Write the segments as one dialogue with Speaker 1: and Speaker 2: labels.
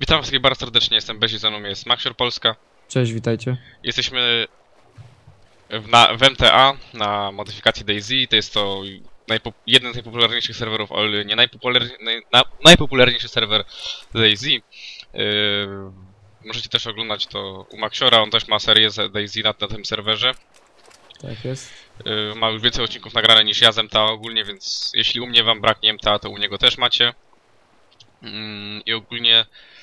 Speaker 1: Witam wszystkich bardzo serdecznie, jestem Bezi, ze mną jest Maxior Polska.
Speaker 2: Cześć, witajcie.
Speaker 1: Jesteśmy w, na, w MTA na modyfikacji DayZ. To jest to jeden z najpopularniejszych serwerów, ale nie najpopularniejszy, naj, na, najpopularniejszy serwer DayZ. Yy, możecie też oglądać to u Maxiora, on też ma serię z DayZ na, na tym serwerze.
Speaker 2: Tak jest.
Speaker 1: Yy, ma już więcej odcinków nagrane niż ja z MTA ogólnie, więc jeśli u mnie wam braknie MTA, to u niego też macie. Mm, I ogólnie yy,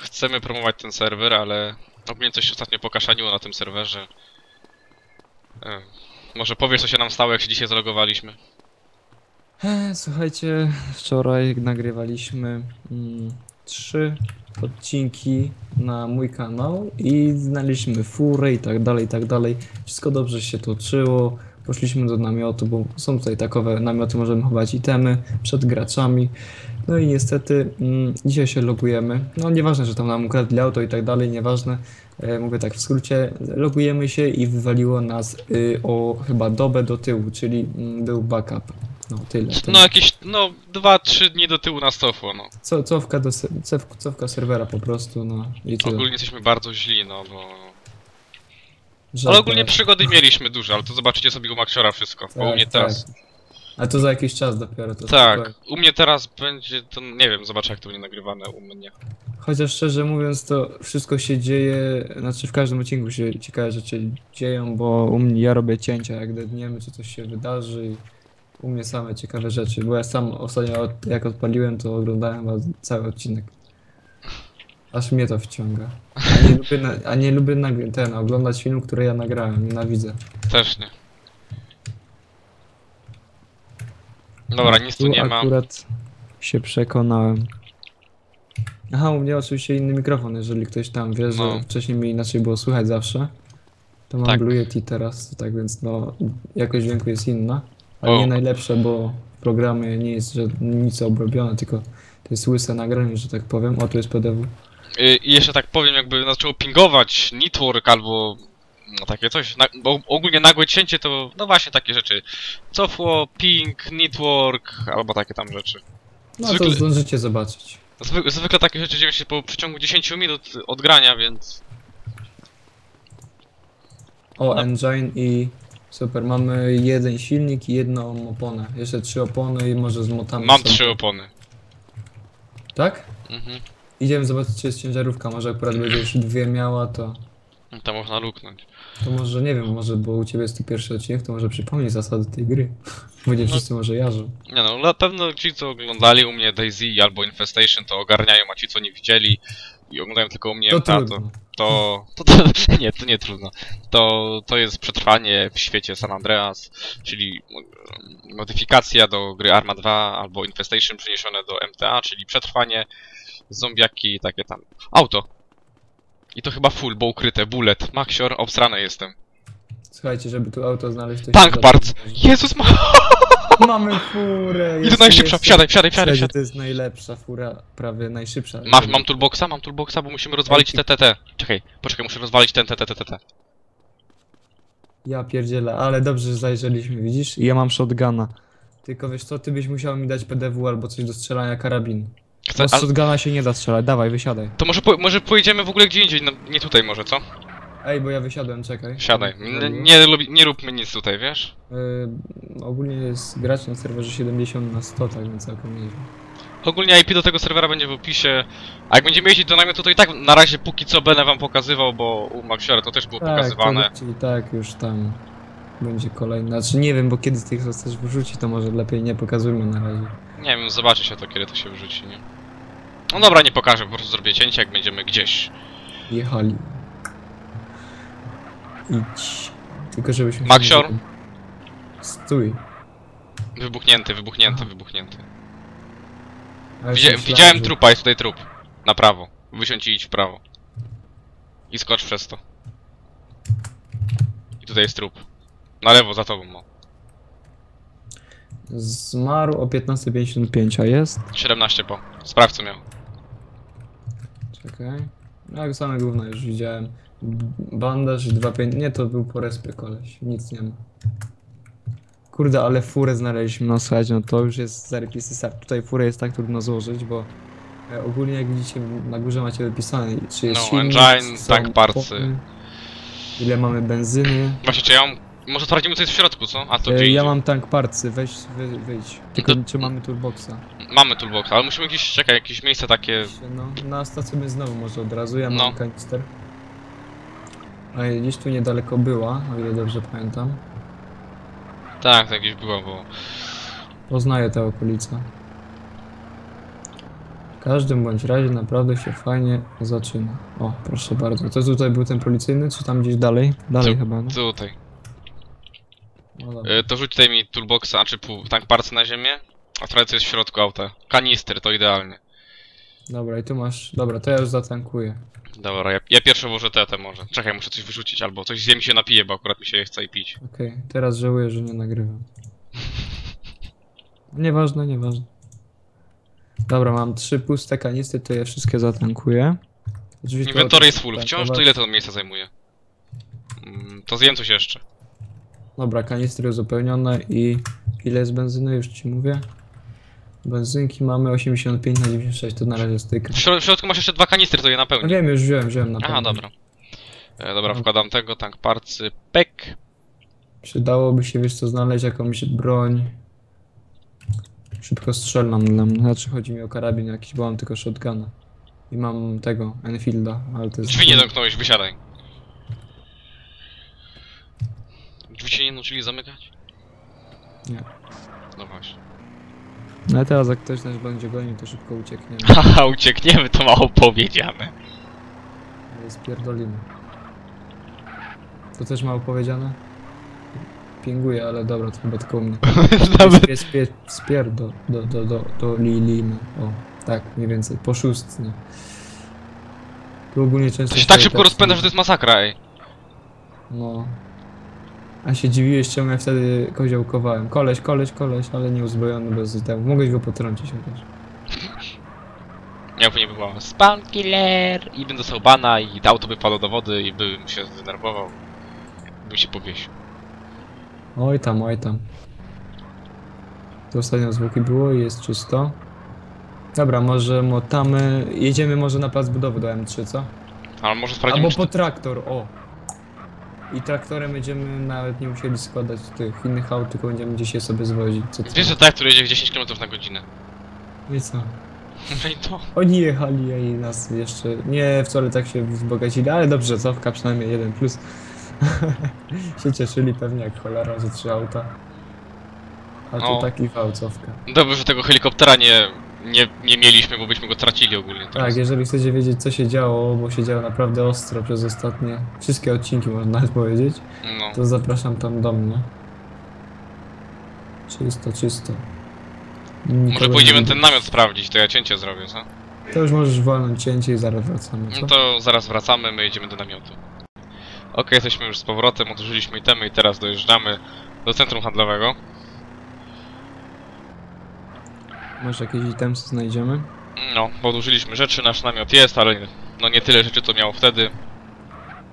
Speaker 1: chcemy promować ten serwer, ale ogólnie coś się ostatnio pokaszaniło na tym serwerze. Yy, może powiesz, co się nam stało, jak się dzisiaj zalogowaliśmy?
Speaker 2: E, Słuchajcie, wczoraj nagrywaliśmy mm, trzy odcinki na mój kanał i znaleźliśmy furę i tak dalej, i tak dalej. Wszystko dobrze się toczyło. Poszliśmy do namiotu, bo są tutaj takowe namioty, możemy chować itemy przed graczami. No i niestety mm, dzisiaj się logujemy. No nieważne, że tam nam ukradli auto i tak dalej, nieważne. E, mówię tak w skrócie, logujemy się i wywaliło nas y, o chyba dobę do tyłu, czyli mm, był backup. No tyle. To-
Speaker 1: No jakieś, no 2-3 dni do tyłu nas cofło, no.
Speaker 2: Co, cofka, do, cew- cofka serwera po prostu, no i tyle.
Speaker 1: Ogólnie jesteśmy bardzo źli, no bo...
Speaker 2: Żadne-
Speaker 1: Ale ogólnie przygody mieliśmy dużo, ale to zobaczycie sobie u Maxiora wszystko, bo u
Speaker 2: Tak,
Speaker 1: mnie teraz...
Speaker 2: tak. A to za jakiś czas dopiero to
Speaker 1: Tak,
Speaker 2: spokojnie.
Speaker 1: u mnie teraz będzie, to nie wiem, zobaczę jak to będzie nagrywane u mnie.
Speaker 2: Chociaż szczerze mówiąc, to wszystko się dzieje, znaczy w każdym odcinku się ciekawe rzeczy dzieją, bo u mnie ja robię cięcia, jak dedniemy, czy coś się wydarzy i u mnie same ciekawe rzeczy, bo ja sam ostatnio od, jak odpaliłem, to oglądałem cały odcinek. Aż mnie to wciąga. A nie lubię, na, a nie lubię nagry- ten, oglądać film, który ja nagrałem, nienawidzę.
Speaker 1: Też nie. Dobra, nic tu nie ma.
Speaker 2: akurat się przekonałem. Aha, u mnie oczywiście inny mikrofon, jeżeli ktoś tam wie, że
Speaker 1: No.
Speaker 2: wcześniej mi inaczej było słychać zawsze. To mam
Speaker 1: Tak.
Speaker 2: Blue Yeti teraz, tak więc no, jakość dźwięku jest inna. Ale
Speaker 1: O.
Speaker 2: nie najlepsze, bo w programie nie jest że nic obrobione, tylko to jest łyse nagranie, że tak powiem. O, tu jest PDW.
Speaker 1: Y, I jeszcze tak powiem, jakby zaczęło pingować network albo no, takie coś, na, bo ogólnie nagłe cięcie to, no właśnie takie rzeczy. Cofło, ping, network, albo takie tam rzeczy.
Speaker 2: No
Speaker 1: Zwykle-
Speaker 2: to zdążycie zobaczyć.
Speaker 1: Zwy, zwykle takie rzeczy dzieją się po przeciągu 10 minut od grania, więc
Speaker 2: O,
Speaker 1: No.
Speaker 2: engine i super. Mamy jeden silnik i jedną oponę. Jeszcze trzy opony i może zmotamy
Speaker 1: mam
Speaker 2: sobie.
Speaker 1: trzy opony.
Speaker 2: Tak?
Speaker 1: Mhm.
Speaker 2: Idziemy zobaczyć, czy jest ciężarówka. Może akurat będzie już dwie miała, to,
Speaker 1: To można luknąć.
Speaker 2: to może nie wiem, może bo u ciebie jest to pierwszy odcinek, to może przypomnij zasady tej gry. Bo nie
Speaker 1: No.
Speaker 2: wszyscy może jarzą.
Speaker 1: Nie no, na pewno ci co oglądali u mnie Daisy albo Infestation to ogarniają, a ci co nie widzieli i oglądają tylko u mnie
Speaker 2: To
Speaker 1: MTA, to,
Speaker 2: trudno.
Speaker 1: to, to, to nie, to nie trudno. To, to jest przetrwanie w świecie San Andreas, czyli mm, modyfikacja do gry Arma 2 albo Infestation przeniesione do MTA, czyli przetrwanie, zombiaki i takie tam. Auto. I to chyba full, bo ukryte, bullet, maxior, obsrane jestem.
Speaker 2: Słuchajcie, żeby tu auto znaleźć, to się
Speaker 1: Tank parts! Jezus ma...
Speaker 2: Mamy furę!
Speaker 1: I to
Speaker 2: jest-
Speaker 1: najszybsza,
Speaker 2: jest-
Speaker 1: wsiadaj, wsiadaj, wsiadaj,
Speaker 2: Słuchajcie,
Speaker 1: wsiadaj.
Speaker 2: to jest najlepsza fura, prawie najszybsza.
Speaker 1: Masz, mam toolboxa, mam toolboxa, bo musimy rozwalić TTT. Czekaj, poczekaj, muszę rozwalić ten TTT.
Speaker 2: Ja pierdzielę, ale dobrze, że zajrzeliśmy, widzisz? I ja mam shotguna. Tylko wiesz co, ty byś musiał mi dać PDW albo coś do strzelania karabin.
Speaker 1: Chcę,
Speaker 2: Bo z
Speaker 1: a,
Speaker 2: shotguna się nie da strzelać, dawaj, wysiadaj.
Speaker 1: to może, po, może pojedziemy w ogóle gdzie indziej, no, nie tutaj może, co?
Speaker 2: Ej, bo ja wysiadłem, czekaj.
Speaker 1: Siadaj. N nie, lubi, nie róbmy nic tutaj, wiesz?
Speaker 2: Y, ogólnie jest gracz na serwerze 70 na 100, tak więc całkiem nieźle.
Speaker 1: Ogólnie IP do tego serwera będzie w opisie. A jak będziemy jeździć do namiotu, to i tak na razie póki co będę wam pokazywał, bo u Maxiora to też było pokazywane.
Speaker 2: Tak, czyli tak, już tam będzie kolejny. Znaczy nie wiem, bo kiedy tych chcesz wyrzucić, to może lepiej nie pokazujmy na razie.
Speaker 1: Nie wiem, zobaczy się to, kiedy to się wrzuci, nie? No dobra, nie pokażę, po prostu zrobię cięcie, jak będziemy gdzieś.
Speaker 2: Jechali. Idź. Tylko żebyśmy... się
Speaker 1: Maxior?
Speaker 2: Stój.
Speaker 1: Wybuchnięty, wybuchnięty, wybuchnięty. Widzia widziałem
Speaker 2: że-
Speaker 1: trupa, jest tutaj trup. Na prawo. Wysiądź i idź w prawo. I skocz przez to. I tutaj jest trup. Na lewo, za tobą, no.
Speaker 2: Zmarł o 15.55, a jest?
Speaker 1: 17 po. Sprawdź co miał.
Speaker 2: Czekaj. No jak same gówno już widziałem. Bandaż i 2.5... Nie, to był po respie koleś. Nic nie ma. Kurde, ale furę znaleźliśmy, no słuchajcie, no to już jest zarypisy sap. Tutaj furę jest tak trudno złożyć, bo E, ogólnie jak widzicie na górze macie wypisane, czy jest
Speaker 1: No,
Speaker 2: silnik,
Speaker 1: engine,
Speaker 2: są
Speaker 1: tank partsy.
Speaker 2: opony, Ile mamy benzyny.
Speaker 1: Właśnie, czy ja mam... Może sprawdzimy co jest w środku, co? A to
Speaker 2: E,
Speaker 1: gdzie
Speaker 2: ja
Speaker 1: idzie?
Speaker 2: mam tank partsy, weź, wy, wyjdź. Tylko
Speaker 1: to-
Speaker 2: czy mamy toolboxa?
Speaker 1: Mamy toolbox, ale musimy gdzieś, czekaj, jakieś miejsce takie...
Speaker 2: No, na stacji my znowu może od razu, ja mam
Speaker 1: No.
Speaker 2: kanister. A gdzieś tu niedaleko była, o ile dobrze pamiętam.
Speaker 1: Tak, to jakieś było, bo...
Speaker 2: Poznaję tę okolicę. W każdym bądź razie naprawdę się fajnie zaczyna. O, proszę bardzo. To tutaj był ten policyjny, czy tam gdzieś dalej? Dalej
Speaker 1: Tu-
Speaker 2: chyba, no.
Speaker 1: Tutaj.
Speaker 2: No.
Speaker 1: E, to rzuć tutaj mi toolboxa, a czy pół, tank parcy na ziemię, a co jest w środku auta. Kanister, to idealnie.
Speaker 2: Dobra, i tu masz... Dobra, to ja już zatankuję.
Speaker 1: Dobra, ja, ja pierwsze włożę tetę może. Czekaj, muszę coś wyrzucić, albo coś zjem i się napiję, bo akurat mi się chce i pić.
Speaker 2: Okej, teraz żałuję, że nie nagrywam. Nieważne, nieważne. Dobra, mam trzy puste kanistry, to je wszystkie zatankuję. Oczywiście
Speaker 1: Inwentory jest full, wciąż to ile to miejsca zajmuje? Mm, to zjem coś jeszcze.
Speaker 2: Dobra, kanistry uzupełnione i ile jest benzyny, już ci mówię. Benzynki mamy 85 na 96, to na razie styka.
Speaker 1: W, środ- w środku masz jeszcze dwa kanistry, to je
Speaker 2: No
Speaker 1: napełni.
Speaker 2: wiem, już wziąłem, wziąłem na
Speaker 1: Aha, dobra. E, dobra,
Speaker 2: No.
Speaker 1: wkładam tego, tank parcy, pek.
Speaker 2: Przydałoby się, wiesz co, znaleźć jakąś broń. Szybko strzelną dla mnie. Znaczy chodzi mi o karabin jakiś, bo mam tylko shotguna. I mam tego, Enfielda, ale to jest...
Speaker 1: Drzwi nie zamknąłeś, wysiadaj. Drzwi się nie nauczyli zamykać?
Speaker 2: Nie.
Speaker 1: No właśnie.
Speaker 2: No a teraz jak ktoś nas będzie gonił, to szybko uciekniemy.
Speaker 1: Haha, uciekniemy, to mało powiedziane.
Speaker 2: Ale spierdolimy. To też mało powiedziane? Pinguję, ale dobra, to chyba tylko u mnie.
Speaker 1: Nawet...
Speaker 2: Spier, spier, spier do, do, do, do, do lilimy. O, tak, mniej więcej, po szóstnie. Tu ogólnie często...
Speaker 1: To się tak szybko rozpędza, że to jest masakra, ej.
Speaker 2: No. A się dziwiłeś, czemu ja wtedy koziołkowałem. Koleś, koleś, koleś, ale nie uzbrojony bez temu. Mogłeś go potrącić chociaż.
Speaker 1: Ja by nie było. Spawn killer! I bym dostał bana i auto by padło do wody i bym się zdenerwował. Bym się powiesił.
Speaker 2: Oj tam, oj tam. Tu ostatnio zwłoki było i jest czysto. Dobra, może motamy... Jedziemy może na plac budowy do M3, co?
Speaker 1: Ale może sprawdzimy,
Speaker 2: Albo po traktor, o! I traktorem będziemy nawet nie musieli składać tych innych aut, tylko będziemy gdzieś je sobie zwozić. Co, co?
Speaker 1: Wiesz, że tak, który jedzie w 10 km na godzinę.
Speaker 2: I co?
Speaker 1: No i to.
Speaker 2: Oni jechali, a i nas jeszcze nie wcale tak się wzbogacili, ale dobrze, cofka przynajmniej jeden plus. się cieszyli pewnie jak cholera, że trzy auta. A tu
Speaker 1: O.
Speaker 2: taki wał cofka.
Speaker 1: Dobrze, że tego helikoptera nie, nie, nie mieliśmy, bo byśmy go tracili ogólnie teraz.
Speaker 2: Tak, jeżeli chcecie wiedzieć co się działo, bo się działo naprawdę ostro przez ostatnie wszystkie odcinki można nawet powiedzieć,
Speaker 1: No.
Speaker 2: to zapraszam tam do mnie. Czysto, czysto. Nikogo
Speaker 1: Może
Speaker 2: nie
Speaker 1: pójdziemy
Speaker 2: widać.
Speaker 1: ten namiot sprawdzić, to ja cięcie zrobię, co?
Speaker 2: To już możesz walnąć cięcie i zaraz wracamy, co?
Speaker 1: No to zaraz wracamy, my jedziemy do namiotu. Okej, jesteśmy już z powrotem, odłożyliśmy itemy i teraz dojeżdżamy do centrum handlowego.
Speaker 2: Może jakieś itemsy znajdziemy?
Speaker 1: No, odłożyliśmy rzeczy, nasz namiot jest, ale no nie tyle rzeczy, co miał wtedy.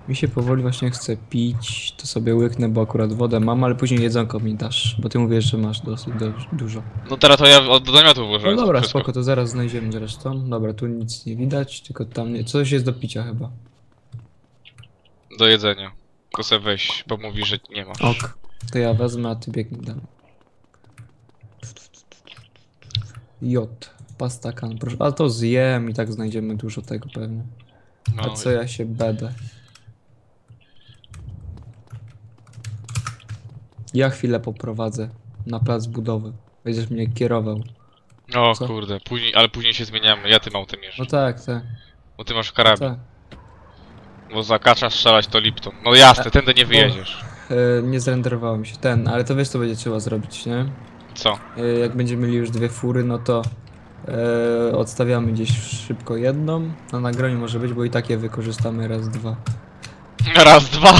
Speaker 2: Mi się powoli właśnie chce pić, to sobie łyknę, bo akurat wodę mam, ale później jedzonko mi dasz, bo ty mówisz, że masz dosyć do, dużo.
Speaker 1: No teraz to ja od do namiotu
Speaker 2: No
Speaker 1: włożyłem
Speaker 2: dobra,
Speaker 1: wszystko.
Speaker 2: spoko, to zaraz znajdziemy zresztą. Dobra, tu nic nie widać, tylko tam nie... Coś jest do picia chyba.
Speaker 1: Do jedzenia. Tylko sobie weź, bo mówi, że nie masz.
Speaker 2: Ok. To ja wezmę, a ty biegnij dalej. J. Pastakan, proszę. A to zjem i tak znajdziemy dużo tego pewnie. A
Speaker 1: No,
Speaker 2: co ja się będę? Ja chwilę poprowadzę na plac budowy. Będziesz mnie kierował.
Speaker 1: o
Speaker 2: co?
Speaker 1: kurde, później, ale później się zmieniamy, ja tym autem jeżdżę.
Speaker 2: No tak, tak.
Speaker 1: Bo ty masz karabin,
Speaker 2: tak.
Speaker 1: bo za kacza strzelać to Lipton. No jasne, tędy nie wyjedziesz.
Speaker 2: E, nie zrenderowało mi się ten, ale to wiesz co będzie trzeba zrobić, nie?
Speaker 1: Co?
Speaker 2: E, jak będziemy mieli już dwie fury, no to e, odstawiamy gdzieś szybko jedną. Na nagraniu może być, bo i tak je wykorzystamy raz, dwa.
Speaker 1: Raz, dwa.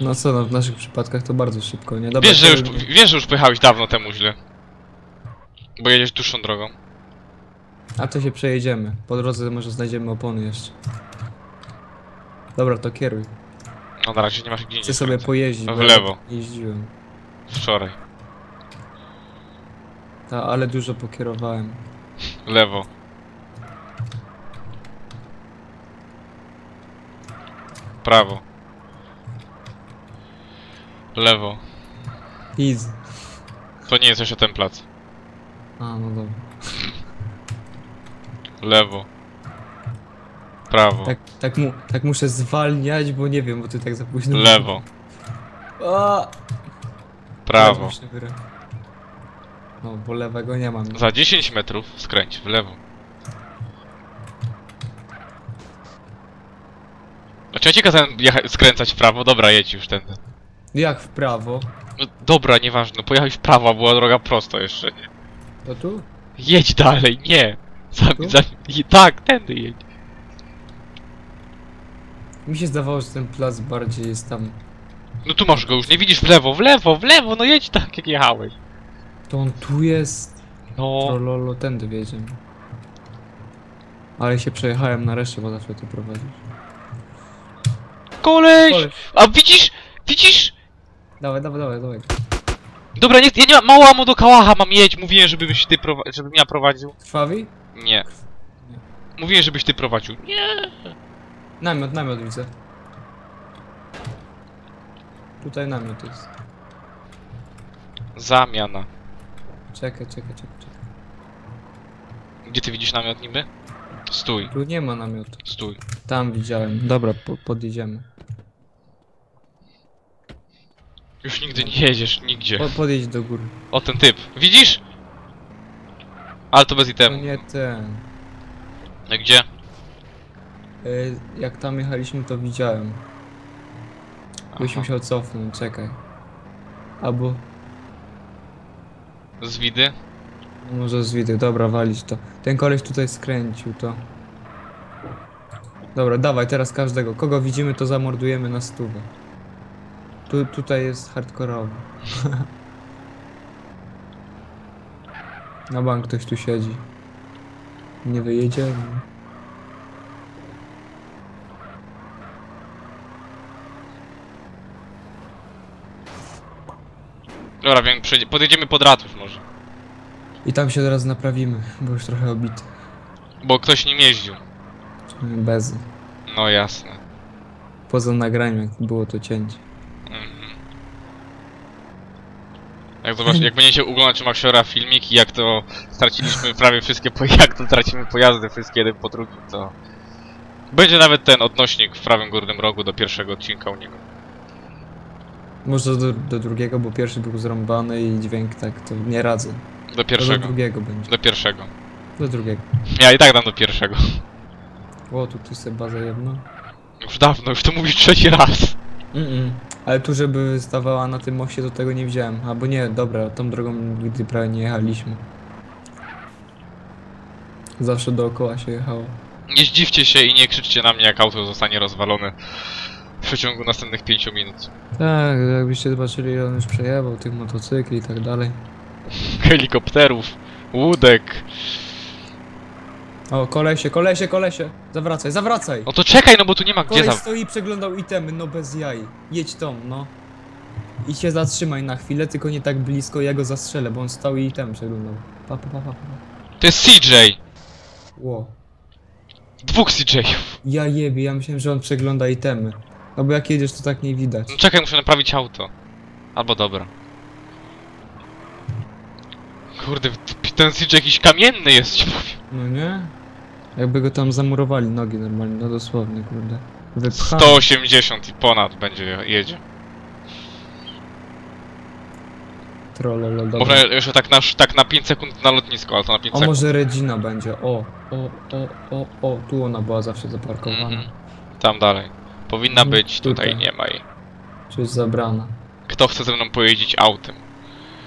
Speaker 2: No co, no w naszych przypadkach to bardzo szybko, nie? Dobra,
Speaker 1: Wiesz, że
Speaker 2: to-
Speaker 1: już, wiesz, że już pojechałeś dawno temu źle. Bo jedziesz dłuższą drogą.
Speaker 2: A to się przejedziemy. Po drodze może znajdziemy opony jeszcze. Dobra, to kieruj.
Speaker 1: No na razie nie masz gdzie
Speaker 2: Chcę sobie
Speaker 1: skręcać.
Speaker 2: pojeździć.
Speaker 1: W
Speaker 2: bo
Speaker 1: lewo.
Speaker 2: Jeździłem.
Speaker 1: Wczoraj.
Speaker 2: Ale dużo pokierowałem.
Speaker 1: Lewo. Prawo. Lewo.
Speaker 2: Easy.
Speaker 1: To nie jest jeszcze ten plac.
Speaker 2: A, no dobra.
Speaker 1: Lewo. Prawo.
Speaker 2: Tak, tak, mu, tak muszę zwalniać, bo nie wiem, bo ty tak za późno.
Speaker 1: Lewo. Prawo.
Speaker 2: Prawo. No, bo lewego nie mam.
Speaker 1: Za 10 metrów skręć w lewo. Znaczy ja ci kazałem jecha- skręcać w prawo, dobra jedź już tędy.
Speaker 2: Jak w prawo?
Speaker 1: No, dobra, nieważne, no pojechaj w prawo, a była droga prosto jeszcze, nie?
Speaker 2: To tu?
Speaker 1: Jedź dalej, nie! Za,
Speaker 2: Tu?
Speaker 1: za, i, tak, tędy jedź.
Speaker 2: Mi się zdawało, że ten plac bardziej jest tam.
Speaker 1: No tu masz go już, nie widzisz w lewo, w lewo, w lewo, no jedź tak jak jechałeś.
Speaker 2: To on tu jest.
Speaker 1: No,
Speaker 2: Trololo, tędy wiedziemy. Ale się przejechałem nareszcie, bo zawsze ty prowadzisz.
Speaker 1: koleś!
Speaker 2: Koleś.
Speaker 1: A widzisz? Widzisz?
Speaker 2: Dawaj, dawaj, dawaj, dawaj.
Speaker 1: Dobra, nie, ja nie mam, mało amo do kałacha mam jedź, mówiłem, żebyś ty prowa- żebym ja prowadził.
Speaker 2: Krwawi?
Speaker 1: Nie. Mówiłem, żebyś ty prowadził. Nie.
Speaker 2: Namiot, namiot widzę. Tutaj namiot jest.
Speaker 1: Zamiana.
Speaker 2: Czekaj, czekaj, czekaj, czekaj.
Speaker 1: Gdzie ty widzisz namiot niby? Stój,
Speaker 2: Tu nie ma namiotu.
Speaker 1: stój.
Speaker 2: Tam widziałem. Dobra, po, podjedziemy.
Speaker 1: Już nigdy nie jedziesz, nigdzie.
Speaker 2: Po, podjedź do góry.
Speaker 1: O, ten typ. Widzisz? Ale to bez
Speaker 2: To
Speaker 1: itemu.
Speaker 2: nie ten.
Speaker 1: A Gdzie?
Speaker 2: Y, jak tam jechaliśmy, to widziałem. Byś
Speaker 1: Aha.
Speaker 2: musiał cofnąć, czekaj. Albo
Speaker 1: Z widy?
Speaker 2: może z widy, dobra, walić to. Ten koleś tutaj skręcił to. Dobra, dawaj teraz każdego. Kogo widzimy, to zamordujemy na stówę. Tu, tutaj jest hardkorowy. na bank ktoś tu siedzi. Nie wyjedziemy.
Speaker 1: Dobra, wiem, przejdzie- podjedziemy pod ratusz może.
Speaker 2: I tam się teraz naprawimy, bo już trochę obity.
Speaker 1: Bo ktoś nim jeździł.
Speaker 2: Bez.
Speaker 1: No jasne.
Speaker 2: Poza nagraniem, jak było to cięcie.
Speaker 1: Mhm. Jak zobacz, jak będziecie oglądać Maxiora filmiki, jak to straciliśmy prawie wszystkie pojazdy, jak to tracimy pojazdy wszystkie jeden po drugim, to... Będzie nawet ten odnośnik w prawym górnym rogu do pierwszego odcinka u niego.
Speaker 2: Może do, do drugiego, bo pierwszy był zrąbany i dźwięk tak, to nie radzę.
Speaker 1: Do
Speaker 2: To Do
Speaker 1: pierwszego.
Speaker 2: drugiego będzie.
Speaker 1: Do pierwszego.
Speaker 2: Do drugiego.
Speaker 1: Ja i tak dam do pierwszego.
Speaker 2: O, tu ty sobie bazę jedno.
Speaker 1: Już dawno, już to mówisz trzeci raz.
Speaker 2: Mm-mm. Ale tu, żeby stawała na tym moście, to tego nie widziałem. Albo nie, dobra, tą drogą nigdy prawie nie jechaliśmy. Zawsze dookoła się jechało.
Speaker 1: Nie zdziwcie się i nie krzyczcie na mnie, jak auto zostanie rozwalone przeciągu następnych 5 minut.
Speaker 2: Tak, jakbyście zobaczyli, on już przejechał, tych motocykli i tak dalej.
Speaker 1: Helikopterów, łódek.
Speaker 2: O, kolesie, kolesie, kolesie! Zawracaj, zawracaj!
Speaker 1: No to czekaj, no bo tu nie ma gdzie
Speaker 2: Koleś
Speaker 1: za...
Speaker 2: stoi i przeglądał itemy, no bez jaj. Jedź tą, no. I się zatrzymaj na chwilę, tylko nie tak blisko, ja go zastrzelę, bo on stał i item przeglądał. Pa, pa, pa, pa, pa.
Speaker 1: To jest CJ!
Speaker 2: Ło.
Speaker 1: Dwóch CJ-ów.
Speaker 2: Ja jebie, ja myślałem, że on przegląda itemy. No bo jak jedziesz, to tak nie widać.
Speaker 1: No czekaj, muszę naprawić auto. Albo dobra. Kurde, ten CJ jakiś kamienny jest, ci powiem.
Speaker 2: No nie? Jakby go tam zamurowali nogi normalnie, no dosłownie, kurde. Wypchany.
Speaker 1: 180 i ponad będzie jedzie.
Speaker 2: Trololo, dobra.
Speaker 1: Można jeszcze tak na, tak na 5 sekund na lotnisko, ale to na 5
Speaker 2: O,
Speaker 1: sekund.
Speaker 2: może Regina będzie, o, o, o, o, o, tu ona była zawsze zaparkowana.
Speaker 1: Mhm. Tam dalej. Powinna być, tutaj
Speaker 2: tutaj.
Speaker 1: nie ma jej.
Speaker 2: Czy jest zabrana?
Speaker 1: Kto chce ze mną pojeździć autem?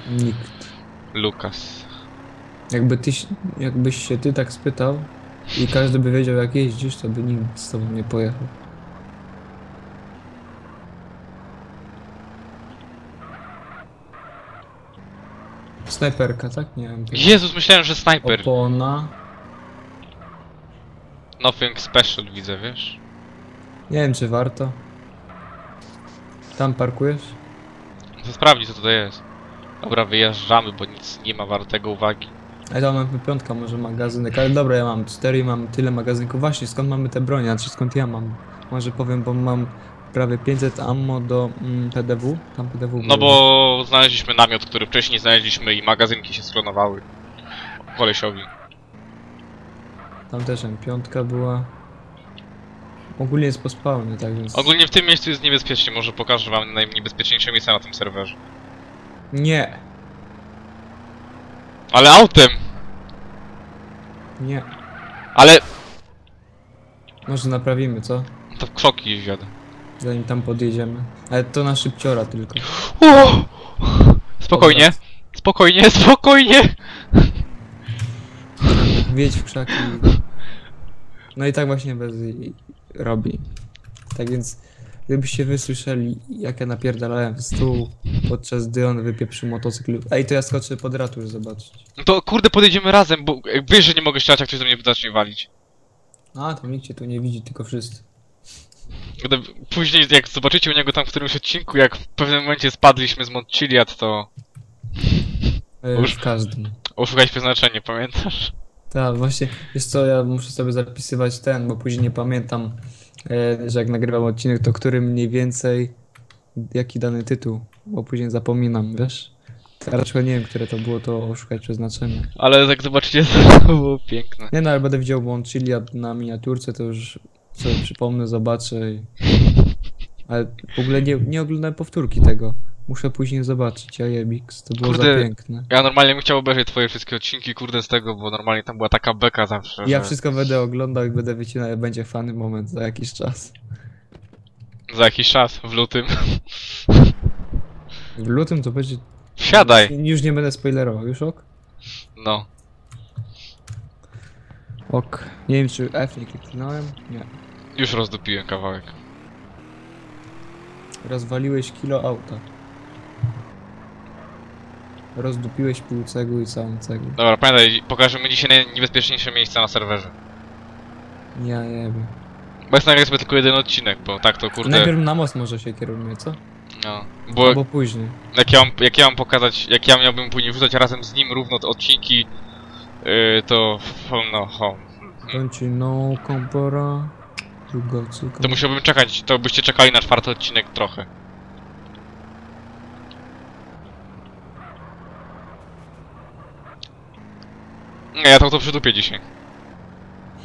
Speaker 2: Nikt.
Speaker 1: Lukas.
Speaker 2: Jakby jakbyś się ty tak spytał i każdy by wiedział jak jeździsz, to by nikt z tobą nie pojechał. Snajperka, tak? Nie wiem.
Speaker 1: Jezus, myślałem, że snajper.
Speaker 2: Opona.
Speaker 1: Nothing special widzę, wiesz?
Speaker 2: Nie wiem czy warto. Tam parkujesz?
Speaker 1: Chcę sprawdzić, co tutaj jest. Dobra, wyjeżdżamy, bo nic nie ma wartego uwagi.
Speaker 2: A tam mamy piątka, może magazynek, ale dobra, ja mam cztery i mam tyle magazynków. Właśnie, skąd mamy te bronie, znaczy skąd ja mam? Może powiem, bo mam prawie 500 ammo do mm, PDW, tam PDW
Speaker 1: No
Speaker 2: było.
Speaker 1: bo znaleźliśmy namiot, który wcześniej znaleźliśmy i magazynki się sklonowały. Kolesiowi.
Speaker 2: Tam też M piątka była. Ogólnie jest po spawnie, tak więc...
Speaker 1: Ogólnie w tym miejscu jest niebezpiecznie, może pokażę wam najniebezpieczniejsze miejsca na tym serwerze.
Speaker 2: Nie,
Speaker 1: Ale autem!
Speaker 2: nie.
Speaker 1: Ale...
Speaker 2: Może naprawimy, co?
Speaker 1: To w kroki wjadę.
Speaker 2: Zanim tam podjedziemy. Ale to na szybciora tylko.
Speaker 1: O! Spokojnie, spokojnie, spokojnie!
Speaker 2: Wjedź w krzaki. No i tak właśnie bez robi. Tak więc, gdybyście wysłyszeli, jak ja napierdalałem w stół, podczas gdy on wypieprzył motocykl. Ej, to ja skoczę pod ratusz zobaczyć.
Speaker 1: No to kurde podejdziemy razem, bo wiesz, że nie mogę strzelać, jak ktoś do mnie zacznie walić.
Speaker 2: A, to nikt cię tu nie widzi, tylko wszyscy.
Speaker 1: Gdy później jak zobaczycie u niego tam w którymś odcinku, jak w pewnym momencie spadliśmy z Mont Chiliad, to
Speaker 2: E,
Speaker 1: Już.
Speaker 2: w każdym.
Speaker 1: oszukać przeznaczenie, pamiętasz?
Speaker 2: Tak, właśnie, wiesz co, ja muszę sobie zapisywać ten, bo później nie pamiętam, e, że jak nagrywam odcinek, to który mniej więcej, jaki dany tytuł, bo później zapominam, wiesz? Tylko nie wiem, które to było, to oszukać przeznaczenie.
Speaker 1: Ale jak zobaczycie, to było piękne.
Speaker 2: Nie no, ale będę widział Błąd Chiliad na miniaturce, to już sobie przypomnę, zobaczę i... Ale w ogóle nie, nie oglądałem powtórki tego. Muszę później zobaczyć, Ajebix, to było
Speaker 1: Kurde,
Speaker 2: za piękne.
Speaker 1: Ja normalnie bym chciał obejrzeć twoje wszystkie odcinki, kurde, z tego, bo normalnie tam była taka beka zawsze,
Speaker 2: Ja
Speaker 1: że
Speaker 2: wszystko będę oglądał i będę wycinał, będzie fany moment za jakiś czas.
Speaker 1: za jakiś czas, w lutym.
Speaker 2: W lutym to będzie...
Speaker 1: Wsiadaj!
Speaker 2: Już nie będę spoilerował, już ok?
Speaker 1: No.
Speaker 2: Ok. Nie wiem czy F nie kliknąłem? Nie.
Speaker 1: Już rozdupiłem kawałek.
Speaker 2: Rozwaliłeś kilo auta. Rozdupiłeś pół cegły i całą cegłę.
Speaker 1: Dobra, pamiętaj, pokażemy dzisiaj najniebezpieczniejsze miejsca na serwerze.
Speaker 2: Ja nie wiem.
Speaker 1: Bo jest sobie tylko jeden odcinek, bo tak to kurde.
Speaker 2: Najpierw na most może się kierujemy, co?
Speaker 1: No. Bo
Speaker 2: Albo później.
Speaker 1: jak ja, mam, jak ja mam pokazać, jak ja miałbym później wrzucać razem z nim równo te odcinki, yy, to no, ho,
Speaker 2: Kończyną kompora. Druga cyka.
Speaker 1: to musiałbym czekać, to byście czekali na czwarty odcinek trochę. Nie, ja to to przydupię dzisiaj.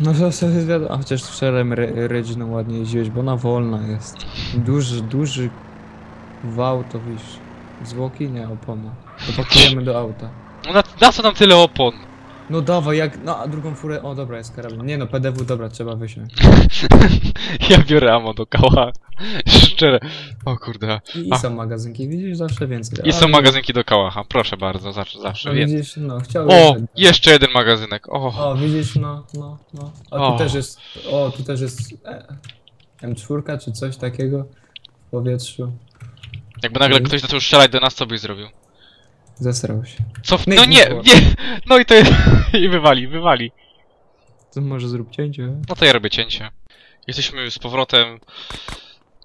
Speaker 2: No to sobie wiadomo, a chociaż wczoraj Re Reginą ładnie jeździłeś, bo ona wolna jest. Duży, duży wał to wiesz. Zwłoki? Nie, opona. To pakujemy do auta.
Speaker 1: No na, na co nam tyle opon?
Speaker 2: No dawaj, jak, no a drugą furę, o dobra, jest karabin. Nie no, PDW, dobra, trzeba wysiąść.
Speaker 1: Ja biorę ammo do kała. Szczerze. O kurde.
Speaker 2: I,
Speaker 1: A.
Speaker 2: są magazynki, widzisz, zawsze więcej.
Speaker 1: I są magazynki do kałacha, proszę bardzo, zawsze, zawsze.
Speaker 2: No widzisz, no, chciałem...
Speaker 1: O, jeszcze jeden magazynek. O,
Speaker 2: O, widzisz, no, no, no. A tu
Speaker 1: O.
Speaker 2: też jest, o, tu też jest e, M4 czy coś takiego w powietrzu.
Speaker 1: jakby nagle ktoś zaczął strzelać do nas, co byś zrobił?
Speaker 2: Zesrał się.
Speaker 1: Co? w-
Speaker 2: No
Speaker 1: No nie, nie! No i to jest... I wywali, wywali.
Speaker 2: To może zrób cięcie?
Speaker 1: No to ja robię cięcie. Jesteśmy z powrotem.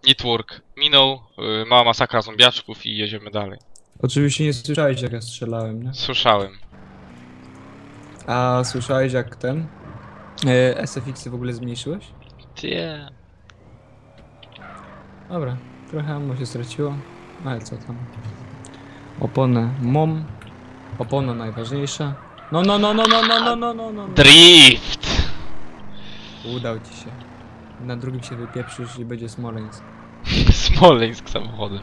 Speaker 1: Network minął, y, mała masakra zombiaczków i jedziemy dalej.
Speaker 2: Oczywiście nie słyszałeś jak ja strzelałem, nie?
Speaker 1: Słyszałem.
Speaker 2: A słyszałeś jak ten? E, SFX-y w ogóle zmniejszyłeś?
Speaker 1: Nie.
Speaker 2: Dobra, trochę ammo się straciło, ale co tam. Oponę MOM. Opona najważniejsza. No, no, no, no, no, no, no, no, no, no.
Speaker 1: Drift!
Speaker 2: Udał ci się. Na drugim się wypieprzysz i będzie Smoleńsk.
Speaker 1: Smoleńsk samochodem.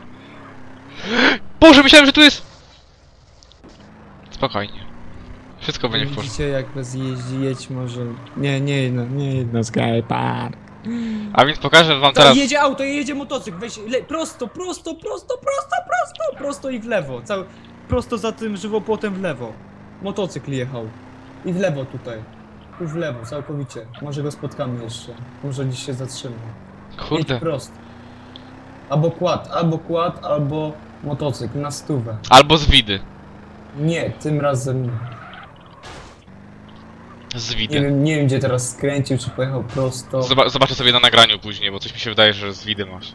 Speaker 1: Boże, myślałem, że tu jest... Spokojnie. Wszystko będzie w porządku.
Speaker 2: Widzicie jak jeździ, jedź może... Nie, nie jedno, nie jedno Skypark.
Speaker 1: A więc pokażę wam
Speaker 2: Teraz... Jedzie auto, jedzie motocykl, weź le... prosto, prosto, prosto, prosto, prosto, prosto i w lewo. Cały... Prosto za tym żywopłotem w lewo. Motocykl jechał. I w lewo tutaj. Tu w lewo, całkowicie. Może go spotkamy jeszcze. Może gdzieś się zatrzyma. Jedź
Speaker 1: Kurde.
Speaker 2: prosto. Albo kład, albo kład, albo motocykl na stówę.
Speaker 1: Albo z widy.
Speaker 2: Nie, tym razem nie.
Speaker 1: Z
Speaker 2: Nie wiem, nie wiem gdzie teraz skręcił, czy pojechał prosto.
Speaker 1: Zoba zobaczę sobie na nagraniu później, bo coś mi się wydaje, że z widy masz.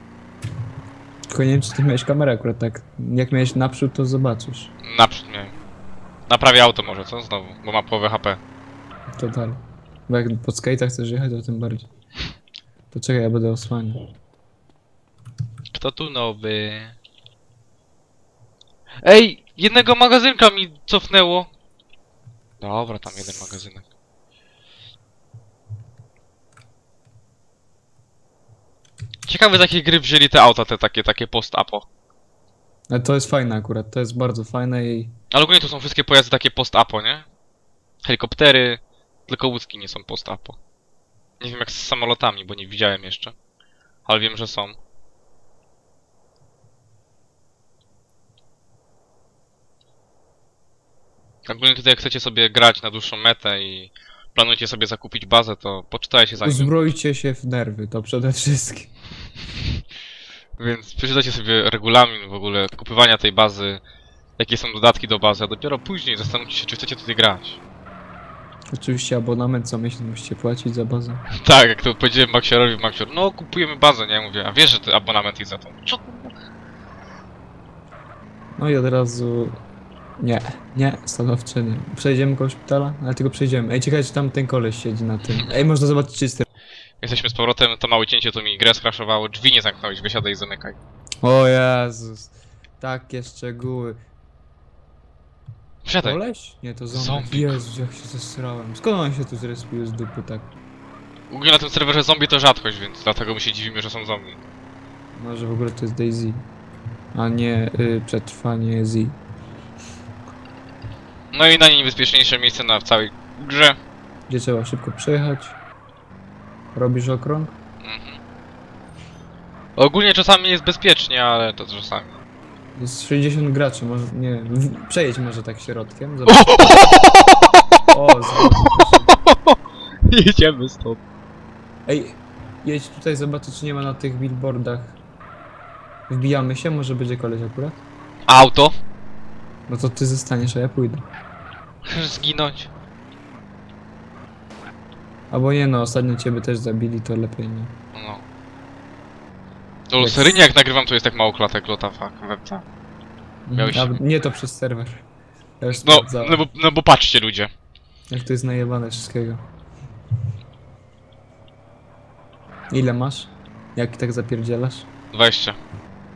Speaker 2: Tylko nie wiem, czy ty miałeś kamerę akurat tak. Jak miałeś naprzód, to zobaczysz.
Speaker 1: Naprzód miałem. Naprawię auto może, co? Znowu, bo ma połowę HP.
Speaker 2: Total. Bo jak po skate'ach chcesz jechać, to tym bardziej. To czekaj, ja będę osłaniał.
Speaker 1: Kto tu nowy? Ej, jednego magazynka mi cofnęło. Dobra, tam jeden magazynek. Ciekawe z jakiej gry wzięli te auta, te takie, takie post-apo.
Speaker 2: Ale to jest fajne akurat, to jest bardzo fajne i...
Speaker 1: Ale ogólnie to są wszystkie pojazdy takie post-apo, nie? Helikoptery, tylko łódzki nie są post-apo. Nie wiem jak z samolotami, bo nie widziałem jeszcze. Ale wiem, że są. Ogólnie tutaj jak chcecie sobie grać na dłuższą metę i planujecie sobie zakupić bazę, to poczytajcie za nim.
Speaker 2: Uzbroicie się w nerwy, to przede wszystkim.
Speaker 1: Więc przeczytajcie sobie regulamin w ogóle kupywania tej bazy, jakie są dodatki do bazy, a dopiero później zastanówcie się, czy chcecie tutaj grać.
Speaker 2: Oczywiście abonament co miesiąc musicie płacić za bazę.
Speaker 1: Tak, jak to powiedziałem Maxiorowi, Maxior, no kupujemy bazę, nie? Mówię, a wiesz, że ty abonament jest za to? Co?
Speaker 2: No i od razu... Nie, nie, stanowcze nie. Przejdziemy koło szpitala? Ale tylko przejdziemy. Ej, ciekawe czy tam ten koleś siedzi na tym. Ej, można zobaczyć czy jest...
Speaker 1: Jesteśmy z powrotem, to małe cięcie, to mi grę skraszowało, drzwi nie zamknąłeś, wysiadaj i zamykaj.
Speaker 2: O Jezus. Takie szczegóły.
Speaker 1: Wsiadaj.
Speaker 2: Koleś? Nie, to zombie.
Speaker 1: Zombie.
Speaker 2: Jezu, jak się zesrałem. Skąd on się tu zrespił z dupy tak?
Speaker 1: Ogólnie na tym serwerze zombie to rzadkość, więc dlatego my się dziwimy, że są zombie.
Speaker 2: Może w ogóle to jest Daisy. A nie y, przetrwanie Z.
Speaker 1: No i najniebezpieczniejsze miejsce na w całej grze.
Speaker 2: Gdzie trzeba szybko przejechać. Robisz okrąg?
Speaker 1: Mhm. Ogólnie czasami jest bezpiecznie, ale to czasami.
Speaker 2: Jest 60 graczy, może nie w, przejedź może tak środkiem. Zobacz. O, zobacz.
Speaker 1: Jedziemy stąd.
Speaker 2: Ej, jedź tutaj zobaczyć czy nie ma na tych billboardach. Wbijamy się, może będzie koleś akurat.
Speaker 1: Auto?
Speaker 2: No to ty zostaniesz, a ja pójdę.
Speaker 1: Chcesz zginąć?
Speaker 2: Albo nie no, ostatnio ciebie też zabili, to lepiej nie.
Speaker 1: No. To seryjnie jak nagrywam, to jest tak mało klatek, lota fuck, webca. Miałeś-
Speaker 2: A, nie to przez serwer. Ja już
Speaker 1: No,
Speaker 2: sprawdzałem,
Speaker 1: no bo, no bo patrzcie ludzie.
Speaker 2: jak to jest najebane wszystkiego. Ile masz? Jak tak zapierdzielasz?
Speaker 1: 20.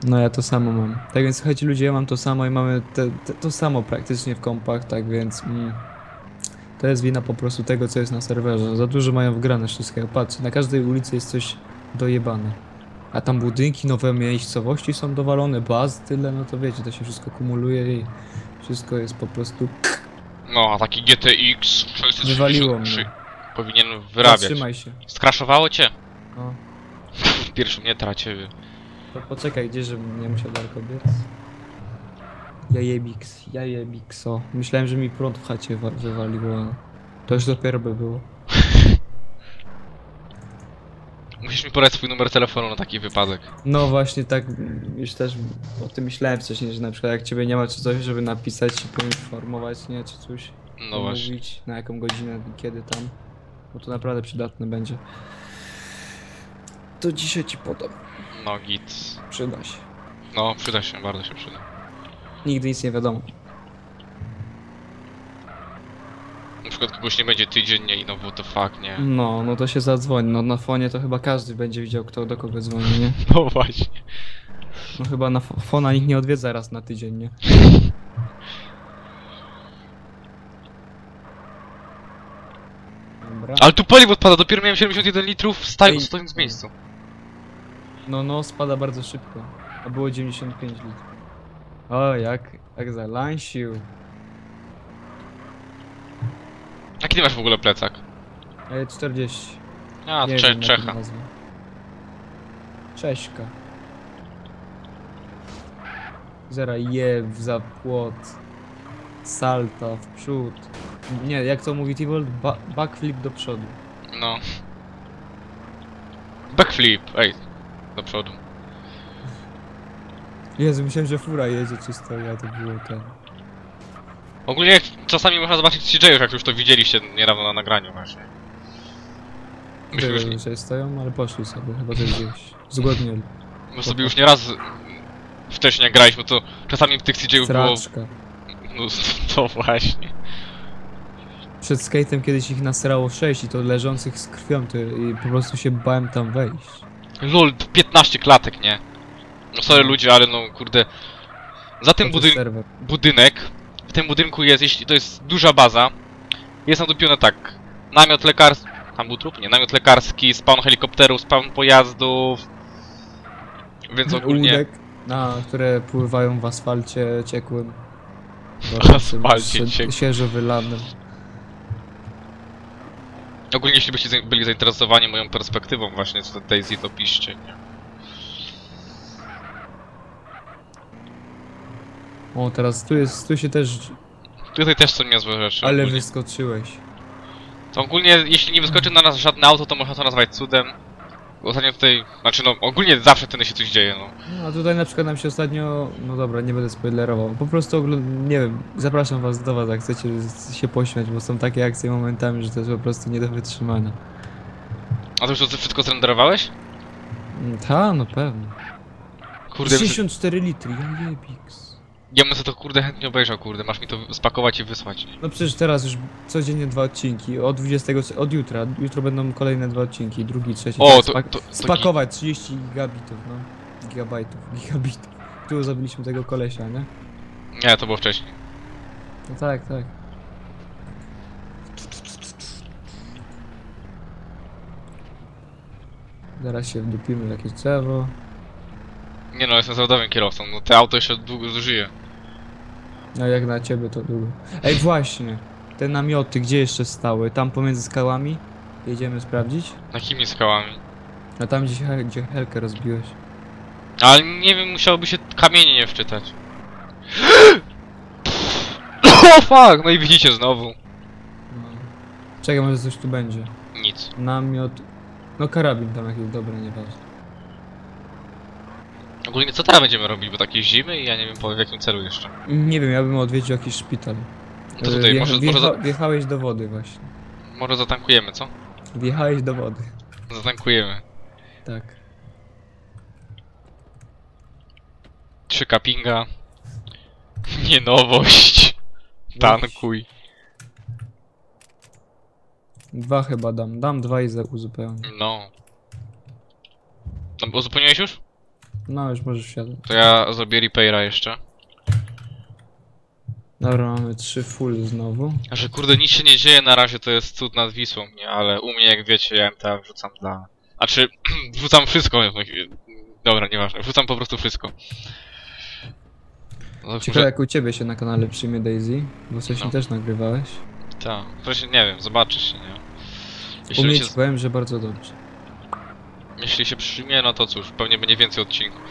Speaker 2: No ja to samo mam. Tak więc słuchajcie ludzie, ja mam to samo i mamy te, te, to samo praktycznie w kompach, tak więc mm, to jest wina po prostu tego, co jest na serwerze. Za dużo mają wgrane wszystkiego. Patrzcie, na każdej ulicy jest coś dojebane. A tam budynki, nowe miejscowości są dowalone, baz tyle, no to wiecie, to się wszystko kumuluje i wszystko jest po prostu...
Speaker 1: No, a taki GTX 663
Speaker 2: Wywaliło mnie.
Speaker 1: powinien wyrabiać.
Speaker 2: Zatrzymaj się.
Speaker 1: Skraszowało cię?
Speaker 2: No.
Speaker 1: Pierwszy mnie tracie.
Speaker 2: To poczekaj, gdzie, żebym nie musiał daleko biec. Jajebix, jajebixo. Myślałem, że mi prąd w chacie wa- wywaliło. To już dopiero by było.
Speaker 1: Musisz mi podać swój numer telefonu na taki wypadek.
Speaker 2: No właśnie tak, mm, już też o tym myślałem wcześniej, że na przykład jak ciebie nie ma czy coś, żeby napisać i poinformować, nie, czy coś.
Speaker 1: No właśnie.
Speaker 2: Mówić, na jaką godzinę i kiedy tam. Bo to naprawdę przydatne będzie. To dzisiaj ci podam.
Speaker 1: No git.
Speaker 2: Przyda się.
Speaker 1: No, przyda się, bardzo się przyda.
Speaker 2: Nigdy nic nie wiadomo.
Speaker 1: Na przykład kogoś nie będzie tydzień, nie, i no what the fuck, nie.
Speaker 2: No, no to się zadzwoni. No na fonie to chyba każdy będzie widział, kto do kogo dzwoni, nie?
Speaker 1: No właśnie.
Speaker 2: No chyba na fo- fona nikt nie odwiedza raz na tydzień, nie? Dobra.
Speaker 1: Ale tu paliwo odpada, dopiero miałem 71 litrów
Speaker 2: Ej.
Speaker 1: stając, stojąc w miejscu.
Speaker 2: No, no, spada bardzo szybko. A było 95 litrów. O, jak, jak zalansił.
Speaker 1: Jaki ty masz w ogóle plecak?
Speaker 2: E, 40.
Speaker 1: A,
Speaker 2: nie
Speaker 1: Cze
Speaker 2: wiem, jak
Speaker 1: Czecha.
Speaker 2: to nazwę. Cześka. Zera je za płot. Salta w przód. Nie, jak to mówi Tivolt? Ba backflip do przodu.
Speaker 1: No. Backflip, ej. Do przodu.
Speaker 2: Jezu, myślałem, że fura jedzie czy stoi, a to było ten.
Speaker 1: Ogólnie czasami można zobaczyć CJ-ów, jak już to widzieliście niedawno na nagraniu właśnie. Myśmy już,
Speaker 2: Były, że stoją, ale poszli sobie, chyba że gdzieś. Zgłodnieli.
Speaker 1: my sobie już nieraz wcześniej jak graliśmy, to czasami tych CJ-ów było... No to właśnie.
Speaker 2: przed skatem kiedyś ich nasrało 6 i to leżących z krwią, to i po prostu się bałem tam wejść.
Speaker 1: Lol, 15 klatek, nie? No sorry
Speaker 2: No.
Speaker 1: ludzie, ale no kurde. Za tym budyn
Speaker 2: serwer.
Speaker 1: budynek, w tym budynku jest, jeśli to jest duża baza, jest nadupione tak. Namiot lekarski, tam był trup? Nie, namiot lekarski, spawn helikopterów, spawn pojazdów. Więc ogólnie...
Speaker 2: Łódek, na, które pływają w asfalcie ciekłym.
Speaker 1: W asfalcie ciekłym.
Speaker 2: Świeżo wylanym.
Speaker 1: Ogólnie jeśli byście byli zainteresowani moją perspektywą właśnie co do Daisy, to piszcie, nie?
Speaker 2: O, teraz tu jest, tu się też...
Speaker 1: Tutaj też są niezłe rzeczy.
Speaker 2: Ale
Speaker 1: ogólnie.
Speaker 2: wyskoczyłeś.
Speaker 1: To ogólnie, jeśli nie wyskoczy na nas żadne auto, to można to nazwać cudem. Ostatnio tutaj, znaczy no, ogólnie zawsze wtedy się coś dzieje, no.
Speaker 2: No a tutaj na przykład nam się ostatnio, no dobra, nie będę spoilerował, po prostu nie wiem, zapraszam was do was, jak chcecie się pośmiać, bo są takie akcje momentami, że to jest po prostu nie do wytrzymania.
Speaker 1: A to już to wszystko zrenderowałeś?
Speaker 2: Mm, Ta, no pewnie.
Speaker 1: Kurde,
Speaker 2: 64 litry, ja jebiks.
Speaker 1: Ja bym sobie to kurde chętnie obejrzał, kurde, masz mi to spakować i wysłać.
Speaker 2: No przecież teraz już codziennie dwa odcinki, od 20, od jutra, jutro będą kolejne dwa odcinki, drugi, trzeci.
Speaker 1: O,
Speaker 2: tak,
Speaker 1: to-
Speaker 2: spak-
Speaker 1: to- to
Speaker 2: spakować 30 gigabitów, no. Gigabajtów, gigabitów. Tu zabiliśmy tego kolesia, nie?
Speaker 1: Nie, to było wcześniej.
Speaker 2: No tak, tak. Zaraz się wdupimy w jakieś drzewo.
Speaker 1: Nie no, jestem zawodowym kierowcą, no te auto jeszcze długo żyje.
Speaker 2: No jak na ciebie to długo. Ej, właśnie. Te namioty, gdzie jeszcze stały? Tam pomiędzy skałami? Jedziemy sprawdzić?
Speaker 1: Takimi skałami.
Speaker 2: A tam gdzie, he- gdzie helkę rozbiłeś.
Speaker 1: Ale nie wiem, musiałoby się kamienie nie wczytać. O fuck! No i widzicie znowu.
Speaker 2: No. Czekaj, może coś tu będzie.
Speaker 1: Nic.
Speaker 2: Namiot. No karabin tam jakiś, dobra, nieważne.
Speaker 1: Ogólnie co teraz będziemy robić, bo takie zimy i ja nie wiem po w jakim celu jeszcze.
Speaker 2: Nie wiem, ja bym odwiedził jakiś szpital.
Speaker 1: To
Speaker 2: E,
Speaker 1: tutaj
Speaker 2: wjecha-
Speaker 1: może, może,
Speaker 2: wjecha-
Speaker 1: za,
Speaker 2: Wjechałeś do wody właśnie.
Speaker 1: może zatankujemy, co?
Speaker 2: Wjechałeś do wody.
Speaker 1: Zatankujemy.
Speaker 2: Tak.
Speaker 1: Trzy kapinga. Nie nowość. Tankuj.
Speaker 2: Dwa chyba dam. Dam dwa i uzupełnię.
Speaker 1: No. No, uzupełniłeś już?
Speaker 2: No już możesz wsiadać.
Speaker 1: To ja zrobię repaira jeszcze.
Speaker 2: Dobra, mamy trzy full znowu.
Speaker 1: A że kurde, nic się nie dzieje na razie, to jest cud nad Wisłą, nie? Ale u mnie, jak wiecie, ja MTA wrzucam dla... Znaczy, wrzucam wszystko. Dobra, nieważne. Wrzucam po prostu wszystko. No,
Speaker 2: Ciekawe jak u ciebie się na kanale przyjmie Daisy, bo coś
Speaker 1: No.
Speaker 2: mi też nagrywałeś.
Speaker 1: Tak, właśnie nie wiem, zobaczysz się, nie?
Speaker 2: U
Speaker 1: Jeśli
Speaker 2: mnie
Speaker 1: się,
Speaker 2: ci powiem, że bardzo dobrze.
Speaker 1: Jeśli się przyjmie, no to cóż, pewnie będzie więcej odcinków.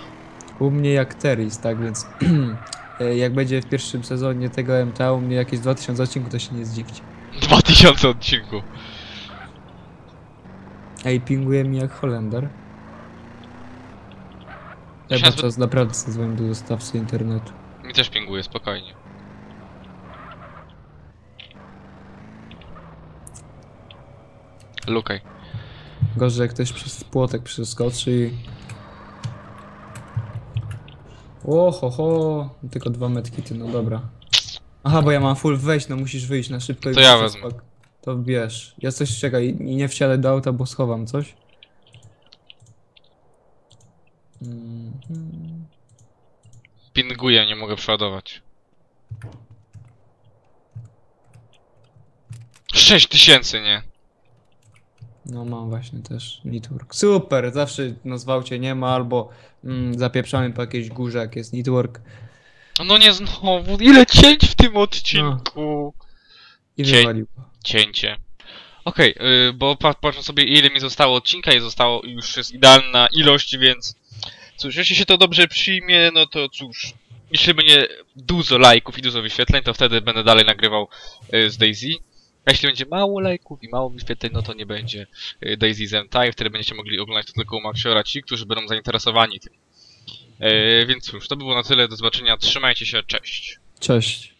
Speaker 2: U mnie jak Teris, tak więc e, jak będzie w pierwszym sezonie tego MTA u mnie jakieś 2000 odcinków, to się nie zdziwcie.
Speaker 1: 2000 odcinków.
Speaker 2: Ej, pinguje mi jak Holender. Ja
Speaker 1: Myślałem,
Speaker 2: czas naprawdę zadzwonię do dostawcy internetu.
Speaker 1: Mi też pinguje, spokojnie. Lukaj.
Speaker 2: Gorzej jak ktoś przez płotek przeskoczy i... O, ho, ho. Tylko dwa metki, ty, no dobra. Aha, bo ja mam full, weź, no musisz wyjść na szybko i
Speaker 1: To ja wezmę.
Speaker 2: To bierz. Ja coś czekaj i nie wsiadaj do auta, bo schowam coś. Mhm.
Speaker 1: Pinguję, nie mogę przeładować. 6000, nie?
Speaker 2: No mam właśnie też network. Super, zawsze na zwałcie nie ma, albo mm, zapieprzamy po jakiejś górze, jak jest network.
Speaker 1: No nie znowu, ile cięć w tym odcinku?
Speaker 2: I
Speaker 1: Cień.
Speaker 2: wywaliło.
Speaker 1: Cięcie. Okej, yy, bo pa- patrzę sobie ile mi zostało odcinka i zostało już jest idealna ilość, więc cóż, jeśli się to dobrze przyjmie, no to cóż, jeśli będzie dużo lajków i dużo wyświetleń, to wtedy będę dalej nagrywał yy, z Daisy. A jeśli będzie mało lajków i mało wyświetleń, no to nie będzie yy, Daisy z MTA i wtedy będziecie mogli oglądać to tylko u Maxiora ci, którzy będą zainteresowani tym. Yy, więc cóż, to by było na tyle, do zobaczenia, trzymajcie się, cześć.
Speaker 2: Cześć.